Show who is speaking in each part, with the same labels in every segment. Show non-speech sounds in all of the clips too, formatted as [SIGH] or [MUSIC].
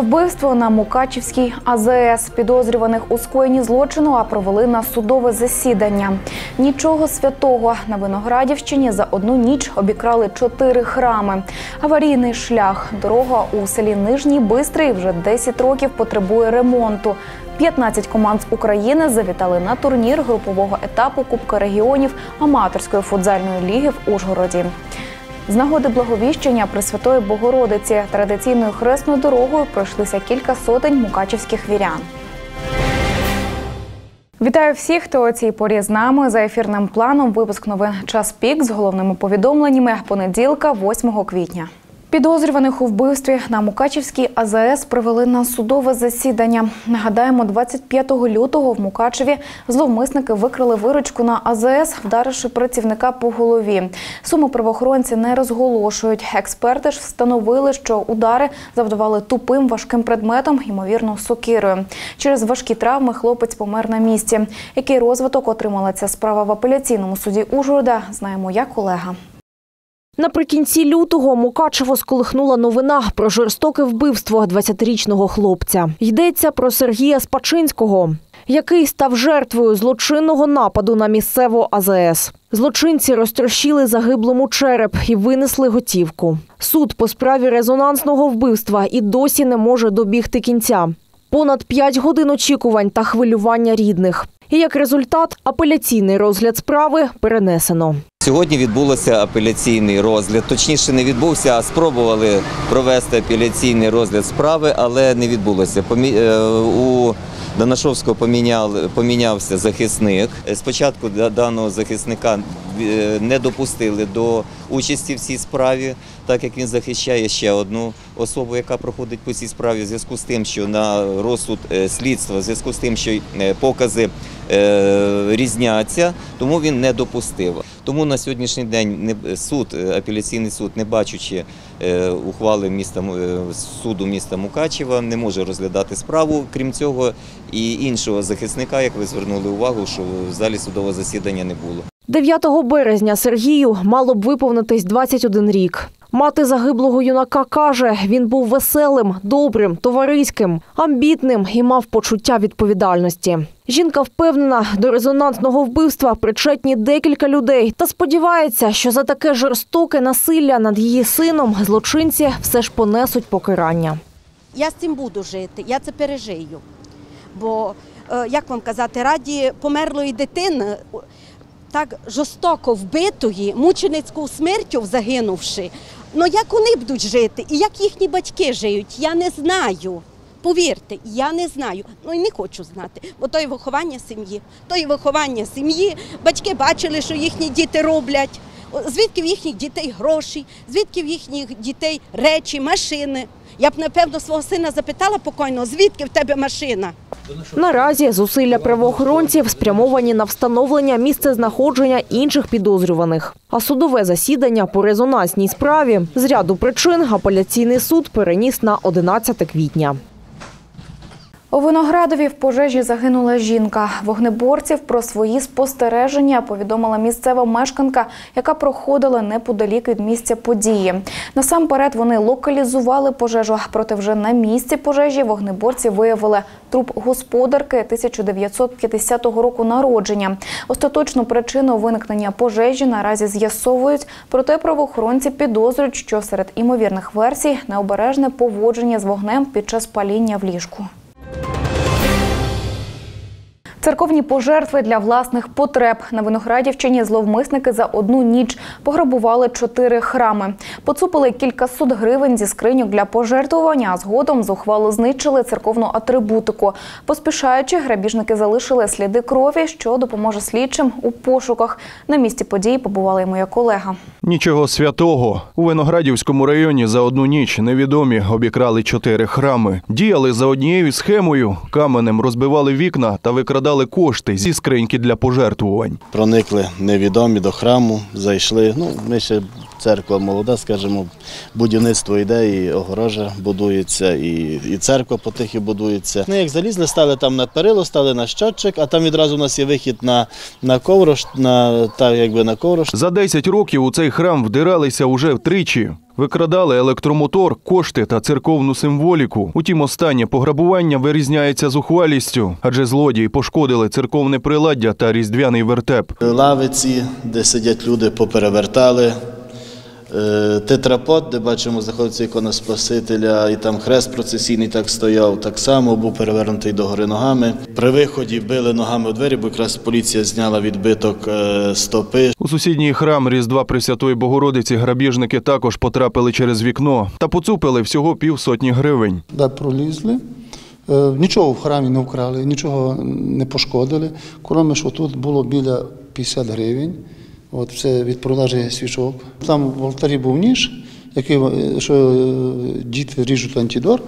Speaker 1: Вбивство на Мукачівській АЗС підозрюваних у скоєнні злочину, а провели на судове засідання. Нічого святого на Виноградівщині за одну ніч обікрали чотири храми. Аварійний шлях. Дорога у селі Нижній Бистрий вже 10 років потребує ремонту. 15 команд з України завітали на турнір групового етапу Кубка регіонів аматорської футзальної ліги в Ужгороді. З нагоди благовіщення Пресвятої Богородиці традиційною хресною дорогою пройшлися кілька сотень мукачівських вірян. Вітаю всіх, хто у цій порі з нами за ефірним планом. Випуск новин час пік з головними повідомленнями понеділка, 8 квітня. Підозрюваних у вбивстві на Мукачівській АЗС привели на судове засідання. Нагадаємо, 25 лютого в Мукачеві зловмисники викрили виручку на АЗС, вдаривши працівника по голові. Суму правоохоронці не розголошують. Експерти ж встановили, що удари завдавали тупим важким предметом, ймовірно, сокирою. Через важкі травми хлопець помер на місці. Який розвиток отримала ця справа в апеляційному суді Ужгорода, знаємо я колега.
Speaker 2: Наприкінці лютого Мукачево сколихнула новина про жорстоке вбивство 20-річного хлопця. Йдеться про Сергія Спачинського, який став жертвою злочинного нападу на місцеву АЗС. Злочинці розтрощили загиблому череп і винесли готівку. Суд по справі резонансного вбивства і досі не може добігти кінця. Понад 5 годин очікувань та хвилювання рідних. І як результат, апеляційний розгляд справи перенесено.
Speaker 3: Сьогодні відбулося апеляційний розгляд. Точніше, не відбувся, а спробували провести апеляційний розгляд справи, але не відбулося. Е, У Данашовського помінявся захисник. Спочатку да- даного захисника е, не допустили до участі в цій справі, так як він захищає ще одну особу, яка проходить по цій справі, в зв'язку з тим, що на розсуд е, слідства, в зв'язку з тим, що е, покази е, різняться, тому він не допустив. Тому на сьогоднішній день суд, апеляційний суд, не бачучи ухвали міста суду міста Мукачева, не може розглядати справу. Крім цього, і іншого захисника, як ви звернули увагу, що в залі судового засідання не було.
Speaker 2: 9 березня Сергію мало б виповнитись 21 рік. Мати загиблого юнака каже, він був веселим, добрим, товариським, амбітним і мав почуття відповідальності. Жінка впевнена, до резонансного вбивства причетні декілька людей та сподівається, що за таке жорстоке насилля над її сином злочинці все ж понесуть покарання.
Speaker 4: Я з цим буду жити, я це пережию. Бо, е, як вам казати, раді померлої дитини, так жорстоко вбитої, мученицькою смертю загинувши, ну як вони будуть жити і як їхні батьки живуть, я не знаю. Повірте, я не знаю, ну і не хочу знати, бо то є виховання сім'ї, то є виховання сім'ї. Батьки бачили, що їхні діти роблять. Звідки в їхніх дітей гроші, звідки в їхніх дітей речі, машини. Я б напевно свого сина запитала покойно, звідки в тебе машина?
Speaker 2: Наразі зусилля правоохоронців спрямовані на встановлення місцезнаходження інших підозрюваних. А судове засідання по резонансній справі з ряду причин апеляційний суд переніс на 11 квітня.
Speaker 1: У Виноградові в пожежі загинула жінка. Вогнеборців про свої спостереження повідомила місцева мешканка, яка проходила неподалік від місця події. Насамперед вони локалізували пожежу, проте вже на місці пожежі вогнеборці виявили труп господарки 1950 року народження. Остаточну причину виникнення пожежі наразі з'ясовують, проте правоохоронці підозрюють, що серед імовірних версій необережне поводження з вогнем під час паління в ліжку. Церковні пожертви для власних потреб на Виноградівщині зловмисники за одну ніч пограбували чотири храми. Поцупили кількасот гривень зі скриньок для пожертвування, а згодом зухвало знищили церковну атрибутику. Поспішаючи, грабіжники залишили сліди крові, що допоможе слідчим у пошуках. На місці події побувала і моя колега.
Speaker 5: Нічого святого. У Виноградівському районі за одну ніч невідомі обікрали чотири храми. Діяли за однією схемою, каменем розбивали вікна та викрадали кошти зі скриньки для пожертвувань.
Speaker 6: проникли невідомі до храму, зайшли. Ну, ми ще церква молода, скажімо, будівництво йде, і огорожа будується, і, і церква потихи будується. Ми як залізли, стали там на перило, стали на щотчик, а там відразу у нас є вихід на, на коврош, на, так, якби на коврош.
Speaker 5: За 10 років у цей храм вдиралися уже втричі. Викрадали електромотор, кошти та церковну символіку. Утім, останнє пограбування вирізняється зухвалістю, адже злодії пошкодили церковне приладдя та різдвяний вертеп.
Speaker 6: Лавиці, де сидять люди, поперевертали. Е, Тетрапод, де бачимо, знаходиться ікона Спасителя, і там хрест процесійний так стояв, так само був перевернутий догори ногами. При виході били ногами у двері, бо якраз поліція зняла відбиток е, стопи.
Speaker 5: У сусідній храм Різдва Пресвятої Богородиці грабіжники також потрапили через вікно та поцупили всього півсотні гривень.
Speaker 7: де пролізли. Е, Нічого в храмі не вкрали, нічого не пошкодили. Кроме що тут було біля 50 гривень. От це від продажі свічок. Там в алтарі був ніж, який е, що е, діти ріжуть антидор,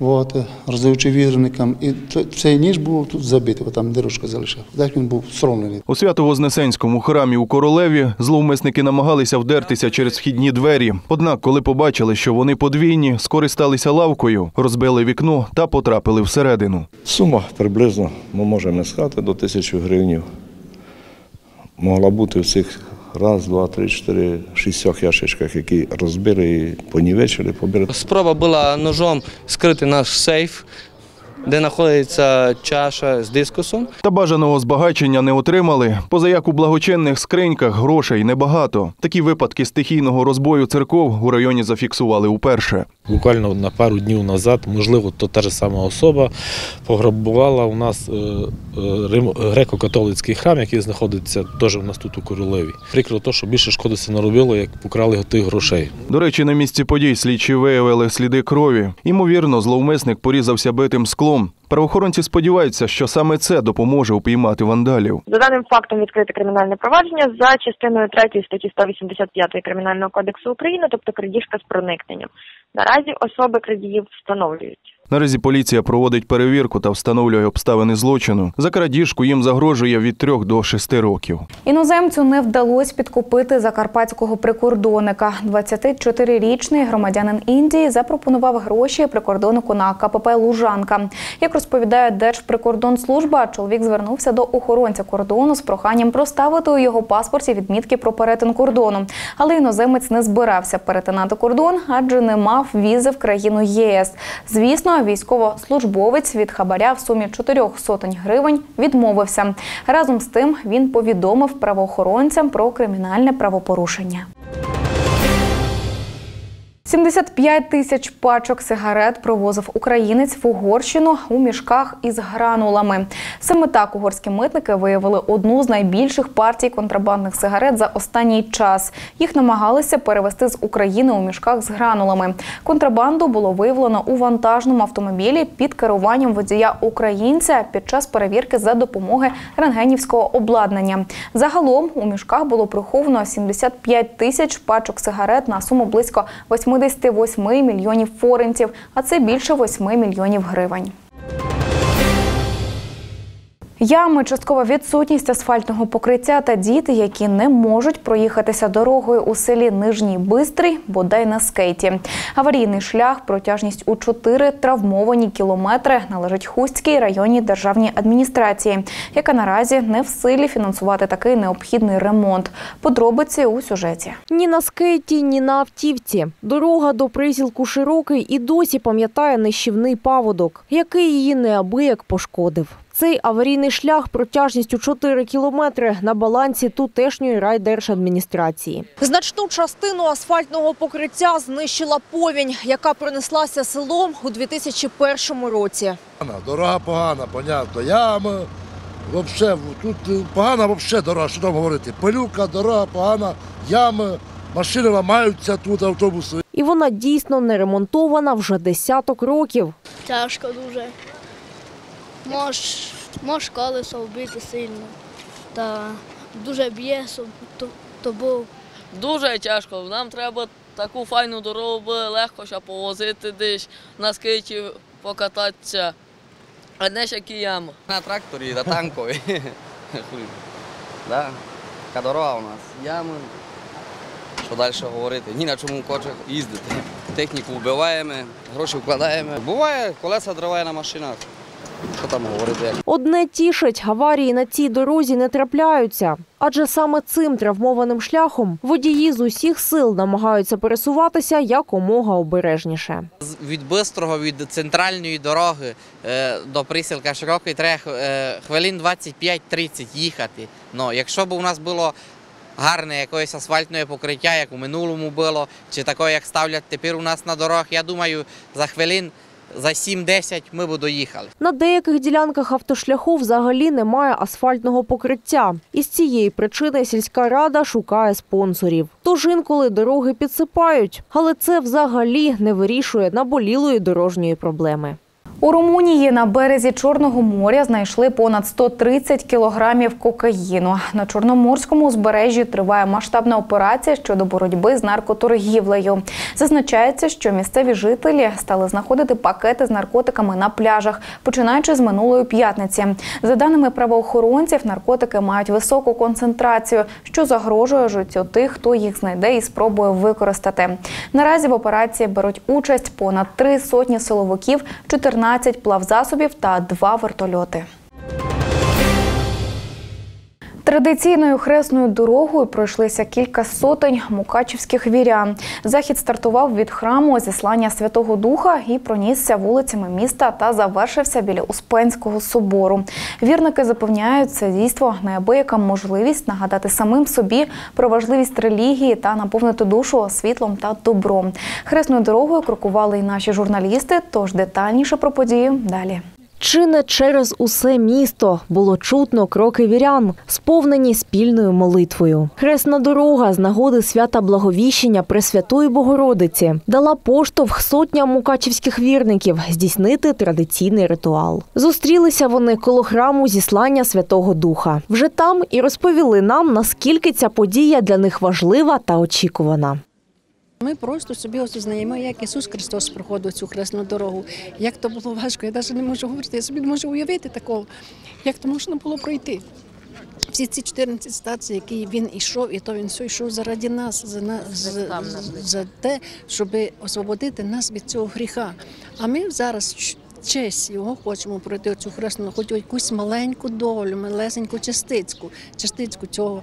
Speaker 7: от, роздаючи вірникам. І то- цей ніж був тут забитий, там дирочка залишав. Так він був сромлений.
Speaker 5: У Свято-Вознесенському храмі у Королеві зловмисники намагалися вдертися через вхідні двері. Однак, коли побачили, що вони подвійні, скористалися лавкою, розбили вікно та потрапили всередину.
Speaker 8: Сума приблизно, ми можемо не сказати, до тисячі гривень. Могла бути в цих раз, два, три, чотири, шістьох ящичках, які розбили і понівечили, побили.
Speaker 9: Спроба була ножом скрити наш сейф, де знаходиться чаша з дискусом.
Speaker 5: Та бажаного збагачення не отримали. Поза як у благочинних скриньках грошей небагато. Такі випадки стихійного розбою церков у районі зафіксували уперше.
Speaker 10: Буквально на пару днів назад, можливо, то та ж сама особа пограбувала у нас е, е, Рим- греко-католицький храм, який знаходиться теж у нас тут у Королеві. Прикро то, що більше шкоди це наробило, як покрали тих грошей.
Speaker 5: До речі, на місці подій слідчі виявили сліди крові. Ймовірно, зловмисник порізався битим склом. Правоохоронці сподіваються, що саме це допоможе упіймати вандалів.
Speaker 11: За даним фактом відкрите кримінальне провадження за частиною 3 статті 185 Кримінального кодексу України, тобто крадіжка з проникненням. Наразі особи крадіїв встановлюють.
Speaker 5: Наразі поліція проводить перевірку та встановлює обставини злочину. За крадіжку їм загрожує від 3 до 6 років.
Speaker 1: Іноземцю не вдалося підкупити закарпатського прикордонника. 24-річний громадянин Індії запропонував гроші прикордоннику на КПП Лужанка. Як розповідає Держприкордонслужба, чоловік звернувся до охоронця кордону з проханням проставити у його паспорті відмітки про перетин кордону. Але іноземець не збирався перетинати кордон, адже не мав візи в країну ЄС. Звісно, військовослужбовець від хабаря в сумі чотирьох сотень гривень відмовився. Разом з тим він повідомив правоохоронцям про кримінальне правопорушення. 75 тисяч пачок сигарет провозив українець в Угорщину у мішках із гранулами. Саме так угорські митники виявили одну з найбільших партій контрабандних сигарет за останній час. Їх намагалися перевезти з України у мішках з гранулами. Контрабанду було виявлено у вантажному автомобілі під керуванням водія українця під час перевірки за допомоги рентгенівського обладнання. Загалом у мішках було приховано 75 тисяч пачок сигарет на суму близько 88 мільйонів форентів, а це більше 8 мільйонів гривень. Ями, часткова відсутність асфальтного покриття та діти, які не можуть проїхатися дорогою у селі Нижній Бистрий, бодай на скейті. Аварійний шлях, протяжність у 4 травмовані кілометри належить Хустській районній державній адміністрації, яка наразі не в силі фінансувати такий необхідний ремонт. Подробиці у сюжеті.
Speaker 2: Ні на скейті, ні на автівці. Дорога до присілку широкий і досі пам'ятає нищівний паводок, який її неабияк пошкодив. Цей аварійний шлях протяжністю 4 кілометри на балансі тутешньої райдержадміністрації. Значну частину асфальтного покриття знищила повінь, яка пронеслася селом у 2001 році.
Speaker 12: Дорога погана, понятно. Ями, вообще, тут погана вообще дорога, що там говорити. Пилюка, дорога погана, ями, машини ламаються тут, автобуси.
Speaker 2: І вона дійсно не ремонтована вже десяток років.
Speaker 13: Тяжко дуже. Мож, мож колесо вбити сильно. Та дуже б'є тобою.
Speaker 14: Дуже тяжко. Нам треба таку файну дорогу би легко, щоб повозити десь на скейті покататися. А не ж які ями.
Speaker 15: На тракторі, на танкові. да. Така дорога у нас. Ями. Що далі говорити? Ні на чому хоче їздити. Техніку вбиваємо, гроші вкладаємо. Буває, колеса дриває на машинах. Що там говорити?
Speaker 2: Одне тішить, аварії на цій дорозі не трапляються. Адже саме цим травмованим шляхом водії з усіх сил намагаються пересуватися якомога обережніше.
Speaker 16: Від Бистрого, від центральної дороги е, до присілка Широкий треба е, хвилин 25-30 їхати. Ну, якщо б у нас було гарне якоїсь асфальтне покриття, як у минулому було, чи таке, як ставлять тепер у нас на дорогах, я думаю, за хвилин за 7-10 ми б доїхали.
Speaker 2: На деяких ділянках автошляху взагалі немає асфальтного покриття. Із цієї причини сільська рада шукає спонсорів. Тож інколи дороги підсипають, але це взагалі не вирішує наболілої дорожньої проблеми.
Speaker 1: У Румунії на березі Чорного моря знайшли понад 130 кілограмів кокаїну. На Чорноморському узбережжі триває масштабна операція щодо боротьби з наркоторгівлею. Зазначається, що місцеві жителі стали знаходити пакети з наркотиками на пляжах, починаючи з минулої п'ятниці. За даними правоохоронців, наркотики мають високу концентрацію, що загрожує життю тих, хто їх знайде і спробує використати. Наразі в операції беруть участь понад три сотні силовиків, 14 плавзасобів та два вертольоти. Традиційною хресною дорогою пройшлися кілька сотень мукачівських вірян. Захід стартував від храму зіслання Святого Духа і пронісся вулицями міста та завершився біля Успенського собору. Вірники запевняють, це дійство неабияка можливість нагадати самим собі про важливість релігії та наповнити душу світлом та добром. Хресною дорогою крокували і наші журналісти. Тож детальніше про події далі.
Speaker 2: Чи не через усе місто було чутно кроки вірян, сповнені спільною молитвою. Хресна дорога з нагоди свята Благовіщення Пресвятої Богородиці дала поштовх сотням мукачівських вірників здійснити традиційний ритуал. Зустрілися вони коло храму зіслання Святого Духа. Вже там і розповіли нам, наскільки ця подія для них важлива та очікувана.
Speaker 17: Ми просто собі осознаємо, як Ісус Христос проходив цю хресну дорогу. Як то було важко, я навіть не можу говорити, я собі не можу уявити такого, як то можна було пройти. Всі ці 14 стацій, які він йшов, і то він все йшов заради нас, за, нас, за, за те, щоб освободити нас від цього гріха. А ми зараз честь його хочемо пройти цю хресну, хоч якусь маленьку долю, малесеньку частицьку, частицьку цього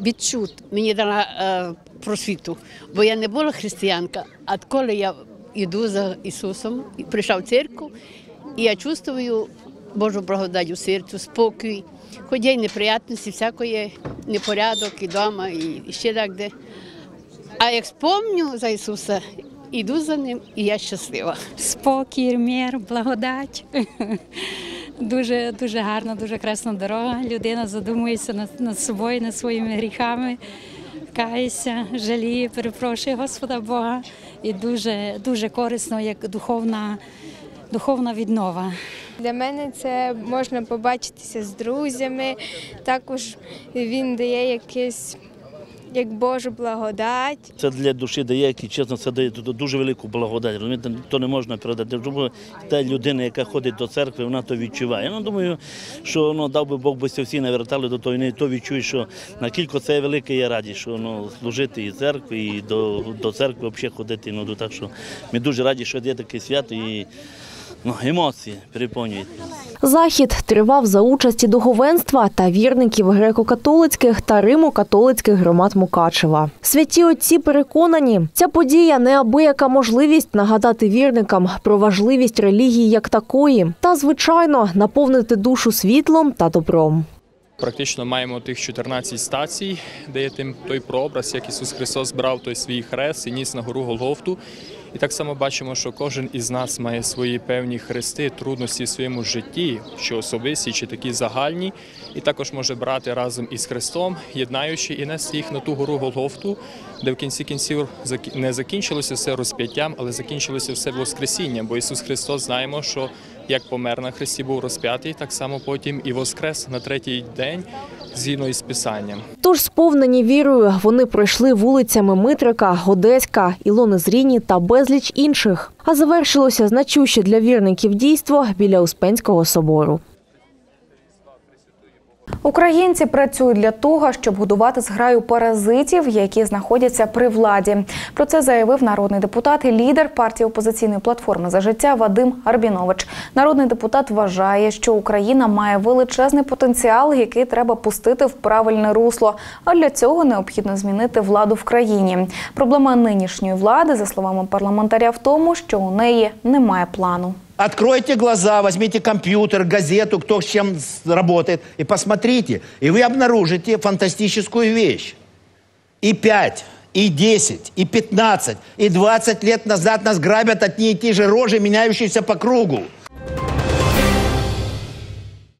Speaker 17: відчути.
Speaker 18: мені дала е, просвіту, бо я не була християнка. А коли я йду за Ісусом, прийшла в церкву, і я чувствую Божу благодать у серцю, спокій, хоч є неприятності, всякої непорядок і вдома, і ще так де. А як спомню за Ісуса, іду за ним, і я щаслива.
Speaker 19: Спокій, мир, благодать. [LAUGHS] Дуже, дуже гарна, дуже красна дорога. Людина задумується над, над собою, над своїми гріхами, кається, жаліє, перепрошую Господа Бога. І дуже, дуже корисно, як духовна, духовна віднова.
Speaker 20: Для мене це можна побачитися з друзями. Також він дає якесь як Божу благодать.
Speaker 21: Це для душі дає, і чесно, це дає дуже велику благодать. Розумієте, то не можна передати. Тому та людина, яка ходить до церкви, вона то відчуває. Ну думаю, що ну, дав би Бог би всі навертали до того, і то відчує, що наскільки це велике є радість, що ну, служити і церкві, і до, до церкви взагалі ходити. Ну, так що ми дуже раді, що є таке свято і ну, емоції переповнюють.
Speaker 2: Захід тривав за участі духовенства та вірників греко-католицьких та римо-католицьких громад Мукачева. Святі отці переконані, ця подія неабияка можливість нагадати вірникам про важливість релігії як такої, та звичайно наповнити душу світлом та добром.
Speaker 22: Практично маємо тих 14 стацій, де є тим той прообраз, як Ісус Христос брав той свій хрест і ніс на гору Голгофту. І так само бачимо, що кожен із нас має свої певні хрести, трудності в своєму житті, що особисті, чи такі загальні, і також може брати разом із Христом, єднаючи і нести їх на ту гору Голгофту, де в кінці кінців не закінчилося все розп'яттям, але закінчилося все Воскресінням. Бо Ісус Христос знаємо, що як помер на Христі, був розп'ятий, так само потім і воскрес на третій день згідно із Писанням.
Speaker 2: Тож, сповнені вірою, вони пройшли вулицями Митрика, Одеська, Ілони Зріні та безліч інших. А завершилося значуще для вірників дійство біля Успенського собору.
Speaker 1: Українці працюють для того, щоб годувати зграю паразитів, які знаходяться при владі. Про це заявив народний депутат і лідер партії опозиційної платформи за життя Вадим Арбінович. Народний депутат вважає, що Україна має величезний потенціал, який треба пустити в правильне русло. А для цього необхідно змінити владу в країні. Проблема нинішньої влади, за словами парламентаря, в тому, що у неї немає плану.
Speaker 23: Откройте глаза, возьмите компьютер, газету, кто с чем работает, и посмотрите. И вы обнаружите фантастическую вещь. И 5, и 10, и 15, и 20 лет назад нас грабят одни и те же рожи, меняющиеся по кругу.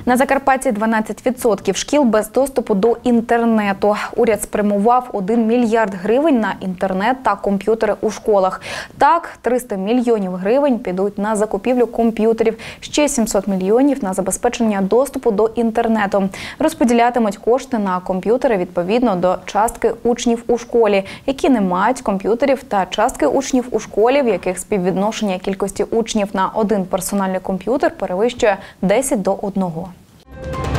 Speaker 1: На Закарпатті 12% шкіл без доступу до інтернету. Уряд спрямував 1 мільярд гривень на інтернет та комп'ютери у школах. Так, 300 мільйонів гривень підуть на закупівлю комп'ютерів, ще 700 мільйонів на забезпечення доступу до інтернету. Розподілятимуть кошти на комп'ютери відповідно до частки учнів у школі, які не мають комп'ютерів, та частки учнів у школі, в яких співвідношення кількості учнів на один персональний комп'ютер перевищує 10 до 1. Bye.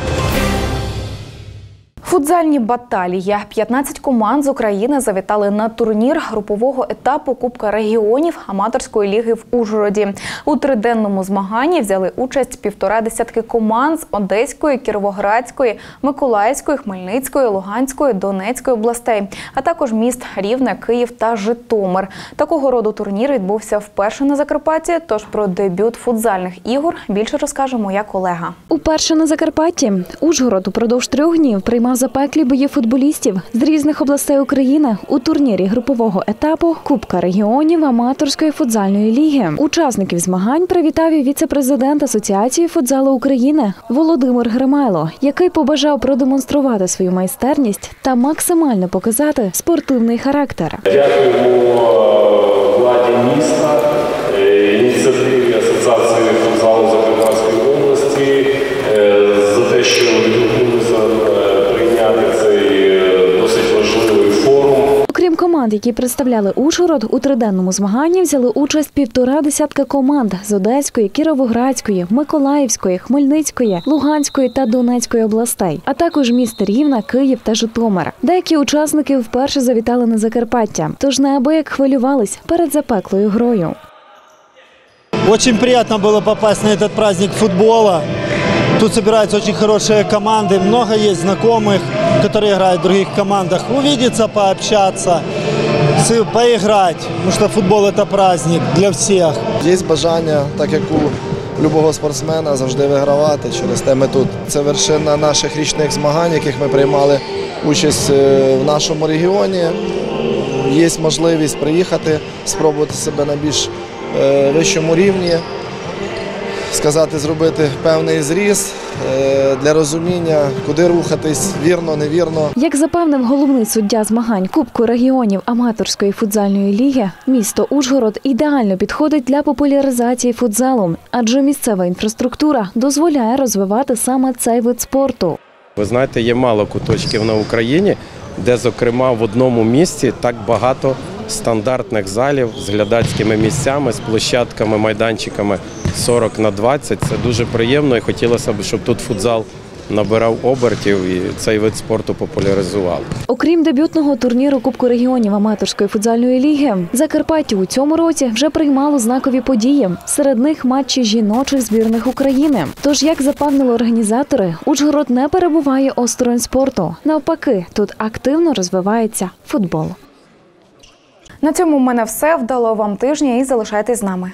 Speaker 1: Футзальні баталії. 15 команд з України завітали на турнір групового етапу Кубка регіонів аматорської ліги в Ужгороді. У триденному змаганні взяли участь півтора десятки команд з Одеської, Кіровоградської, Миколаївської, Хмельницької, Луганської, Донецької областей, а також міст Рівне, Київ та Житомир. Такого роду турнір відбувся вперше на Закарпатті. Тож про дебют футзальних ігор більше розкаже моя колега.
Speaker 24: Уперше на Закарпатті Ужгород упродовж трьох днів приймав запеклі бої футболістів з різних областей України у турнірі групового етапу Кубка регіонів аматорської футзальної ліги. Учасників змагань привітав і віце-президент Асоціації футзалу України Володимир Гримайло, який побажав продемонструвати свою майстерність та максимально показати спортивний характер.
Speaker 25: Дякуємо е, владі міста,
Speaker 24: команд, які представляли Ужгород, у триденному змаганні взяли участь півтора десятка команд з Одеської, Кіровоградської, Миколаївської, Хмельницької, Луганської та Донецької областей, а також міст Рівна, Київ та Житомир. Деякі учасники вперше завітали на Закарпаття, тож неабияк хвилювались перед запеклою грою.
Speaker 26: Очень приятно было попасть на этот праздник футбола. Тут собираются очень хорошие команды, много есть знакомых, которые играют в других командах. Увидеться, пообщаться, с- поиграть, потому что футбол это праздник для всех.
Speaker 3: Є бажання, так як у любого спортсмена, завжди вигравати. Через те ми тут. Це вершина наших річних змагань, яких ми приймали участь е, в нашому регіоні. Є можливість приїхати, спробувати себе на більш е, вищому рівні, сказати, зробити певний зріз е, для розуміння, куди рухатись, вірно, невірно.
Speaker 24: Як запевнив головний суддя змагань Кубку регіонів аматорської футзальної ліги, місто Ужгород ідеально підходить для популяризації футзалу, адже місцева інфраструктура дозволяє розвивати саме цей вид спорту.
Speaker 27: Ви знаєте, є мало куточків на Україні, де, зокрема, в одному місці так багато стандартних залів з глядацькими місцями, з площадками, майданчиками 40 на 20. Це дуже приємно і хотілося б, щоб тут футзал набирав обертів і цей вид спорту популяризував.
Speaker 24: Окрім дебютного турніру Кубку регіонів аматорської футзальної ліги, Закарпаття у цьому році вже приймало знакові події. Серед них матчі жіночих збірних України. Тож, як запевнили організатори, Ужгород не перебуває осторонь спорту. Навпаки, тут активно розвивається футбол.
Speaker 1: На цьому в мене все. Вдало вам тижня і залишайтесь з нами.